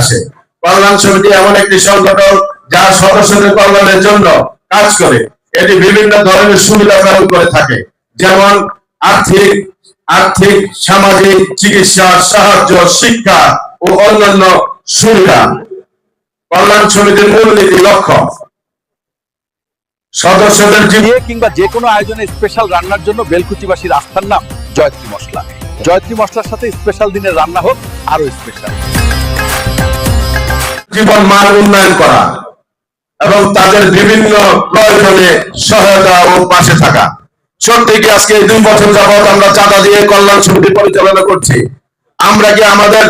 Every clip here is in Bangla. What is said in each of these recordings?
আসে। কল্যাণ সমিতি এমন একটি সংগঠন যা সদস্যদের কল্যাণের জন্য কাজ করে। এটি বিভিন্ন ধরনের সুবিধা প্রদান করে থাকে। যেমন আর্থিক আর্থিক, সামাজিক, চিকিৎসা, সাহায্য, শিক্ষা ও অন্যান্য সুবিধা। কল্যাণ সমিতির মূলনীতি লক্ষ্য। সদস্যদের বিয়ে কিংবা যে কোনো আয়োজনে স্পেশাল রান্নার জন্য বেলকুচিবাসীর আস্থার নাম জয়ত্রী মশলা। জয়ত্রী মশলার সাথে স্পেশাল দিনের রান্না হোক আরও স্পেশাল জীবন মান উন্নয়ন করা এবং তাদের বিভিন্ন প্রয়োজনে সহায়তা ও পাশে থাকা। সত্যি কি আজকে দুই বছর যাবৎ আমরা চাঁদা দিয়ে কল্যাণ সমিতি পরিচালনা করছি? আমরা কি আমাদের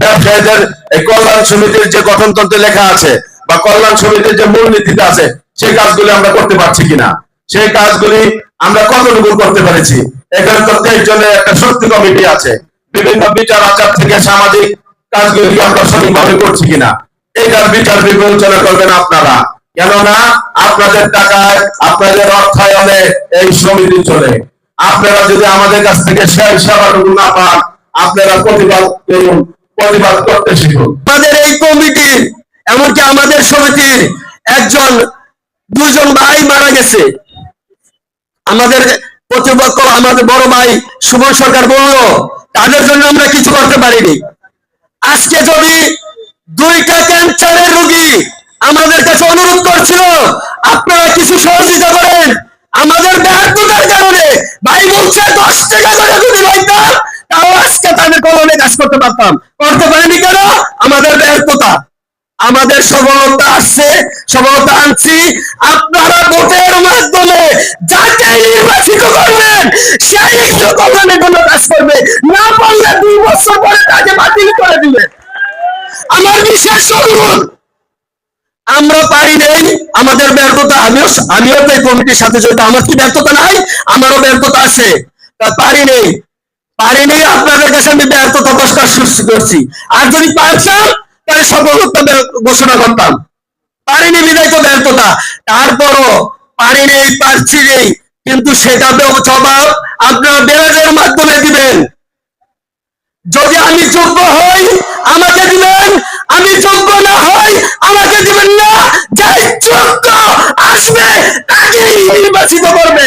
ব্যবসায়ীদের এই কল্যাণ সমিতির যে গঠনতন্ত্রে লেখা আছে বা কল্যাণ সমিতির যে মূলনীতিতে আছে, সেই কাজগুলি আমরা করতে পারছি কিনা? সেই কাজগুলি আমরা কতটুকু করতে পেরেছি? এখানে জনের একটা শক্তি কমিটি আছে। বিভিন্ন বিচার আচার থেকে সামাজিক কাজগুলি আমরা সঠিকভাবে করছি কিনা? এই এটার বিচার বিবেচনা করবেন আপনারা। কেননা আপনাদের টাকায়, আপনাদের অর্থায়নে এই সমিতি চলে। আপনারা যদি আমাদের কাছ থেকে সেই সেবাটুকু না পান, আপনারা প্রতিবাদ করুন, প্রতিবাদ করতে শিখুন। আমাদের এই কমিটির এমনকি আমাদের সমিতির একজন, দুজন ভাই মারা গেছে। আমাদের প্রতিপক্ষ, আমাদের বড় ভাই সুমন সরকার বলল, তাদের জন্য আমরা কিছু করতে পারিনি। আজকে যদি দুইটা ক্যান্সারের রোগী আমাদের কাছে অনুরোধ করছিল, আপনারা কিছু সহযোগিতা করেন। আমাদের ব্যর্থতার কারণে ভাই বলছে, দশ টাকা করে যদি লইতাম তাও আজকে তাদের কলমে কাজ করতে পারতাম। করতে পারিনি কেন? আমাদের ব্যর্থতা আমাদের সফলতা আসছে, সফলতা আনছি। আপনারা ভোটের মাধ্যমে যাকে নির্বাচিত করবেন, সেই কল্যাণের জন্য কাজ করবে। পারলে দুই বছর পরে তাকে বাতিল করে দিবে আমার বিশেষ অনুরোধ, আমরা পারি নেই, আমাদের ব্যর্থতা, আমিও আমিও তো কমিটির সাথে জড়িত, আমার কি ব্যর্থতা নাই? আমারও ব্যর্থতা আছে। পারি নেই। পারি নেই, আপনাদের কাছে আমি ব্যর্থতা প্রকাশ করছি আর যদি পারতাম তাহলে সফলতা ঘোষণা করতাম। পারিনি বিদায় তো ব্যর্থতা। তারপরও পারি নেই, পারছি নেই। কিন্তু সেটা তো জবাব আপনারা বেড়াদের মাধ্যমে দিবেন। যদি আমি যোগ্য হই, আমাকে দিবেন। আমি যোগ্য না হই, আমাকে দিবেন না। যাই যোগ্য আসবে, তাকেই নির্বাচিত করবে।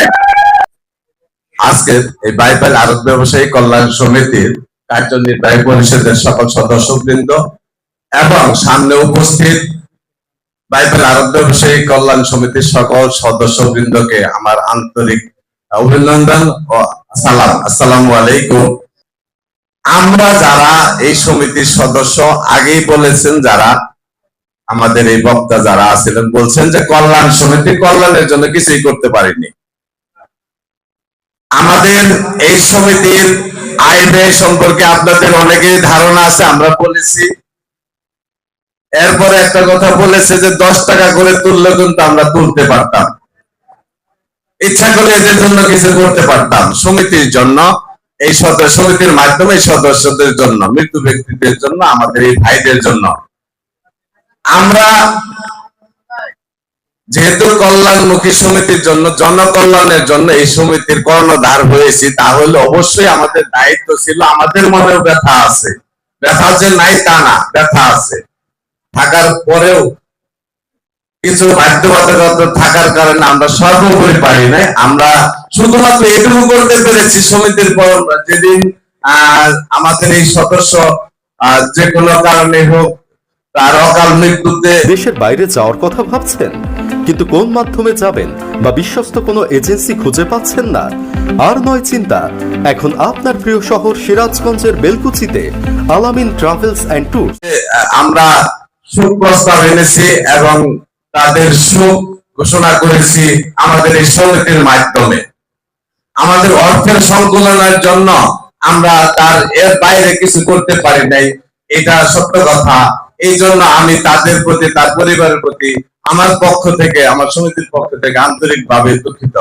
আজকে এই বাইবেল আরব ব্যবসায়ী কল্যাণ সমিতির কার্যনির্বাহী পরিষদের সকল সদস্যবৃন্দ এবং সামনে উপস্থিত বাইবেল আরব ব্যবসায়ী কল্যাণ সমিতির সকল সদস্যবৃন্দকে আমার আন্তরিক অভিনন্দন ও সালাম। আসসালামু আলাইকুম। আমরা যারা এই সমিতির সদস্য, আগেই বলেছেন যারা, আমাদের এই বক্তা যারা আছিলেন, বলছেন যে কল্যাণ সমিতি কল্যাণের জন্য কিছুই করতে পারেনি। আমাদের এই সমিতির আয় ব্যয় সম্পর্কে আপনাদের অনেকেই ধারণা আছে, আমরা বলেছি। এরপরে একটা কথা বলেছে যে দশ টাকা করে তুললে কিন্তু আমরা তুলতে পারতাম। ইচ্ছা করে এদের জন্য কিছু করতে পারতাম। সমিতির জন্য এই সদস্য সমিতির মাধ্যমে সদস্যদের জন্য, মৃত্যু ব্যক্তিদের জন্য, আমাদের এই ভাইদের জন্য। আমরা যেহেতু কল্যাণমুখী সমিতির জন্য, জনকল্যাণের জন্য এই সমিতির কর্ণধার হয়েছি, তাহলে অবশ্যই আমাদের দায়িত্ব ছিল, আমাদের মনেও ব্যথা আছে। ব্যথা যে নাই তা না, ব্যথা আছে। থাকার পরেও কিছু বাধ্যবাধকতা থাকার কারণে আমরা সর্বোপরি পারি নাই। আমরা শুধুমাত্র এটুকু করতে পেরেছি সমিতির পর যেদিন আমাদের এই সদস্য যে কোনো কারণে হোক তার অকাল মৃত্যুতে দেশের বাইরে যাওয়ার কথা ভাবছেন কিন্তু কোন মাধ্যমে যাবেন বা বিশ্বস্ত কোনো এজেন্সি খুঁজে পাচ্ছেন না? আর নয় চিন্তা এখন আপনার প্রিয় শহর সিরাজগঞ্জের বেলকুচিতে আলামিন ট্রাভেলস অ্যান্ড ট্যুর। আমরা সুখ প্রস্তাব এনেছি এবং তাদের সুখ ঘোষণা করেছি আমাদের এই সমিতির মাধ্যমে। আমাদের অর্থের সংকুলনের জন্য আমরা তার এর বাইরে কিছু করতে পারি নাই। এটা সত্য কথা। এই জন্য আমি তাদের প্রতি, তার পরিবারের প্রতি, আমার পক্ষ থেকে, আমার সমিতির পক্ষ থেকে আন্তরিকভাবে দুঃখিত।